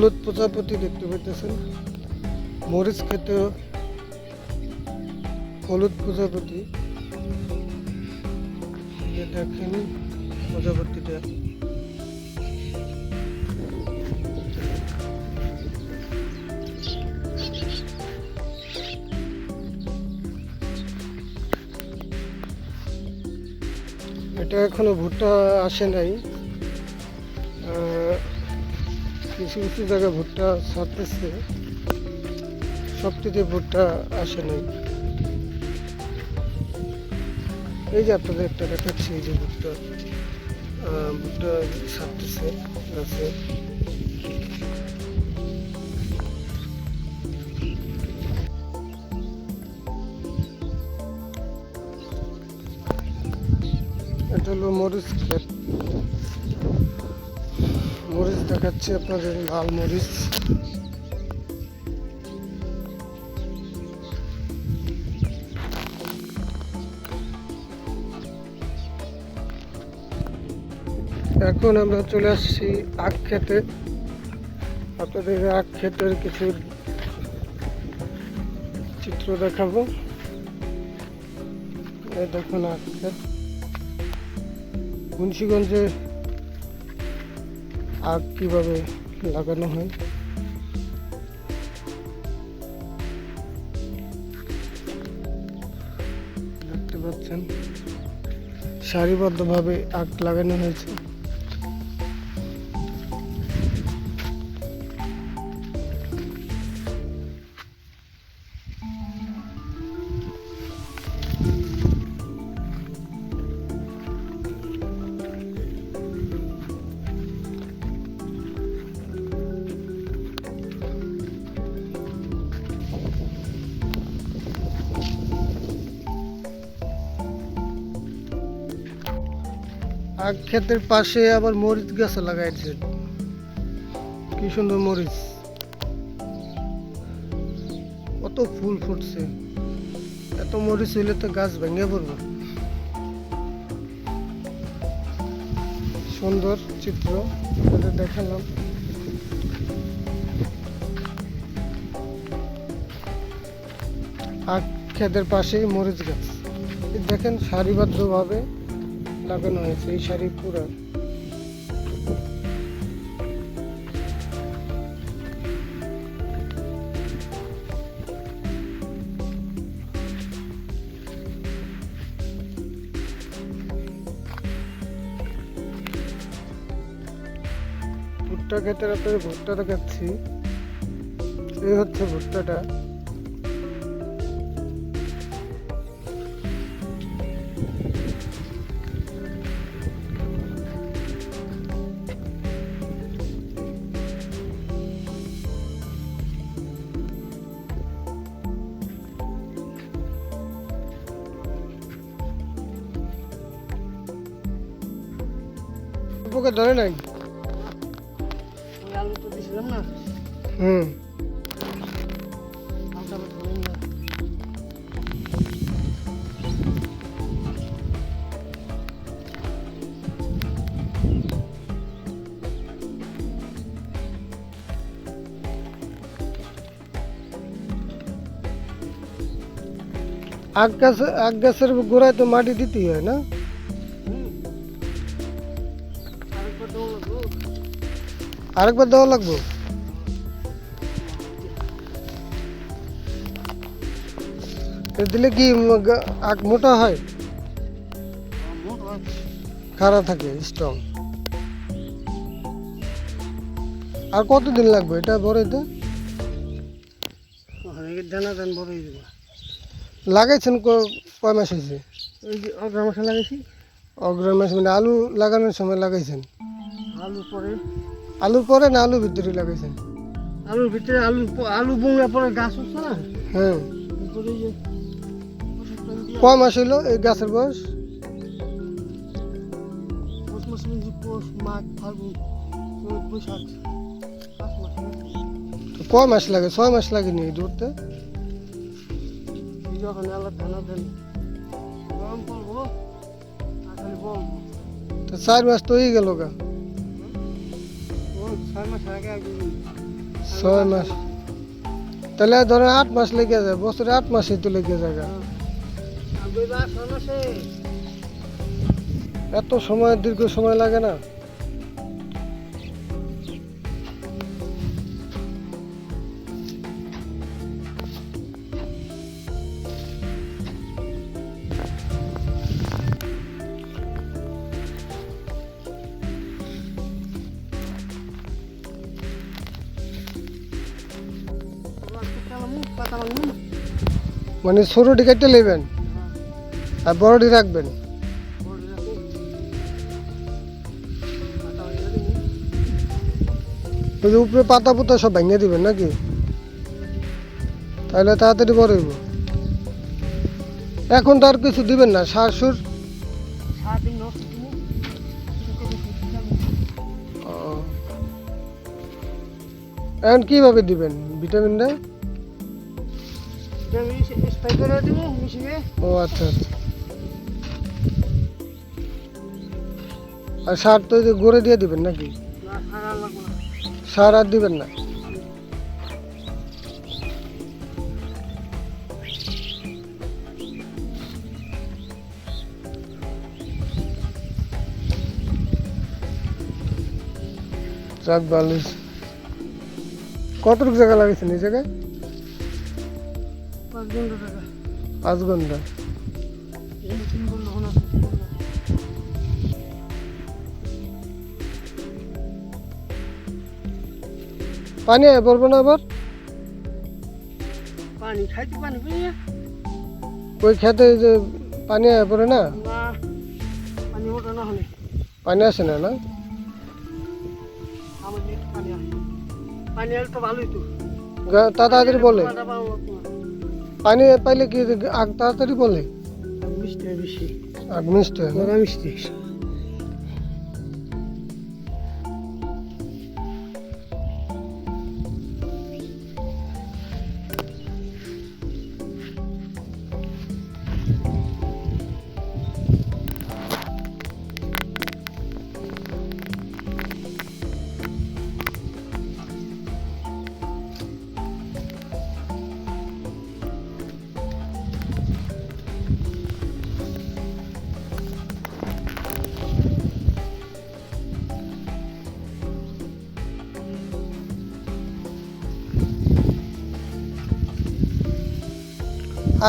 হলুদ প্রজাপতি দেখতে পেতেছেন মরিচ খেতেও হলুদ প্রজাপতি দেখেন প্রজাপতিটা এটা এখনও ভুট্টা আসে নাই। কিছু কিছু জায়গায় ভুট্টা ছাড়তেছে? সবটিতে ভুট্টা আসে নাই। এই যে আপনাদের একটা দেখাচ্ছি, এই যে ভুট্টা ভুট্টা ছাড়তেছে গাছে এটা হলো মরিচ ক্ষেত। দেখাচ্ছি আপনাদের লাল মরিচ। এখন আমরা চলে আসছি আখ খেতে। আপনাদের আখ ক্ষেতের কিছু চিত্র দেখাবো। দেখুন আখ ক্ষেত। মুন্সিগঞ্জে আখ কীভাবে লাগানো হয়? দেখতে পাচ্ছেন সারিবদ্ধভাবে আগ লাগানো হয়েছে। আখ ক্ষেতের পাশে আবার মরিচ গাছ লাগাইছে। কি সুন্দর মরিচ। কত ফুল ফুটছে। এত মরিচ হইলে তো গাছ ভেঙে পড়বে। সুন্দর চিত্র দেখালাম। আখ ক্ষেতের পাশেই মরিচ গাছ। দেখেন সারিবদ্ধভাবে লাগানো হয়েছে এই শাড়ি পুরো। ভুট্টা ক্ষেতের আপনাদের ভুট্টা দেখাচ্ছি। এই হচ্ছে ভুট্টাটা। পোকা ধরে নাই? ওই আলু তো দিছিলাম না? হুম। আলুটা আবার ধরেন না আখ গাছ আখ গাছের গোড়ায় তো মাটি দিতেই হয় না? আরেকবার দেওয়া লাগবো? দিলে কি আখ মোটা হয়? খাড়া থাকে স্ট্রং আর কতদিন লাগবে এটা বড় যাবে লাগাইছেন ক- কয় মাস হয়েছে? অগ্রা মশলা লাগাইছি। অগ্রহ মাস মানে আলু লাগানোর সময় লাগাইছেন? আলু পরে আলুর পরে না আলু ভিতরে লাগাইছেন? আলুর ভিতরে আলু আলু বোনা পরে গাছ উঠছে না? হ্যাঁ। কয় মাস হইল এই গাছের বয়স? কয় মাস লাগে? ছয় মাস লাগেনি ধরতে যখন আলাদা ধানা দেন গরম চার মাস তো হয়ে গেল গা। ছয় মাস তাহলে ধরো আট মাস লেগে যায় বছরে আট মাসে তো লেগে যায় এত সময় দীর্ঘ সময় লাগে না। মানে ছোটটি কেটে নেবেন আর বড়টি রাখবেন। উপরে পাতা পুতা সব ভেঙে দিবেন নাকি? তাহলে তাড়াতাড়ি বড় এখন তো আর কিছু দিবেন না ও। এখন কীভাবে দিবেন ভিটামিনটা? স্প্রে করে দিব মিশিয়ে। ও আচ্ছা আচ্ছা। আর সার তো গড়ে দিয়ে দিবেন নাকি? সারা আর দিবেন না? ভালো কতটুকু জায়গা লাগিয়েছেন এই জায়গায়? পাঁচ ঘণ্টা। পানি আয় পড়ব না আবার? পানি খাইতে পানি ওই খেতে যে পানি আয় পড়ে না? পানি ওঠে না হলে। পানি আসে না না? পানি আসে পানি এলে তো ভালোই তো। তাড়াতাড়ি বলে। পানি পাইলে কি আগ তাড়াতাড়ি বলে? মিষ্টি বেশি? বড় মিষ্টি।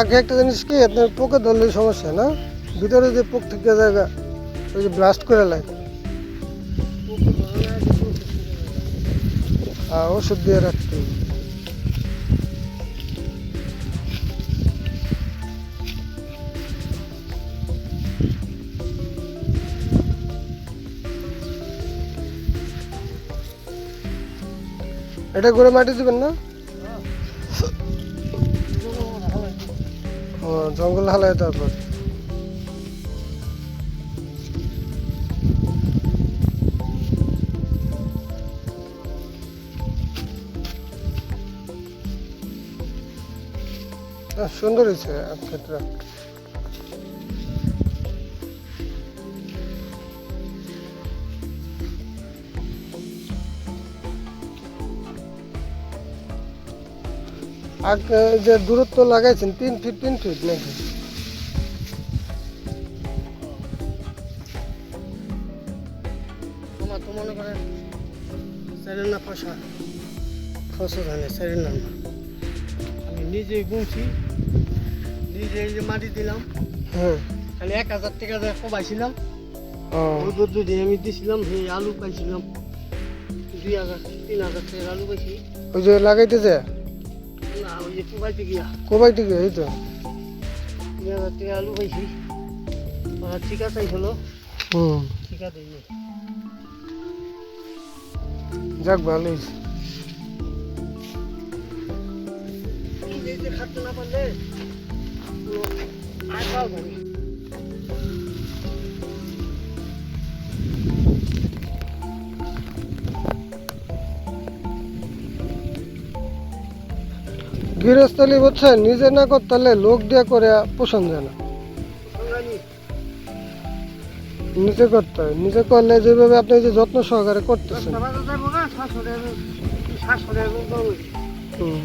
আগে একটা জিনিস কি, আপনার পোকে ধরলে সমস্যা না? ভিতরে যে পোক থেকে জায়গা, ওই যে ব্লাস্ট করে লাগে। ওষুধ দিয়ে রাখতে এটা করে মাটি দেবেন না? ও জঙ্গল হালায় তারপর সুন্দর হয়েছে ক্ষেত্রে আগে যে দূরত্ব লাগাইছেন তিন ফিট তিন ফিট নাকি? আমার তো মনে করেন স্যারের না ফসা। ফসা জানে স্যারের নাম না। আমি নিজেই গুনছি নিজে যে মাটি দিলাম। হ্যাঁ। খালি এক হাজার টাকা দিয়ে কমাইছিলাম। ও। ওই আমি দিছিলাম সেই আলু পাইছিলাম। দুই হাজার তিন হাজার টাকার আলু পাইছি। ওই যে লাগাইতে যে না ওই যে কোবাইতে গিয়া কোবাই থেকে এই তো। দুই আলু পাইছি আর ঠিকা চাইছিল হুম। যাক ভালো এই যে খাটতে না পারলে পুরো আর গৃহস্থলী বুঝছেন নিজে না করতে লোক দিয়ে করে পোষণ যায় না নিজে করতে হয় নিজে করলে যেভাবে আপনি যে যত্ন সহকারে করতেছেন। হুম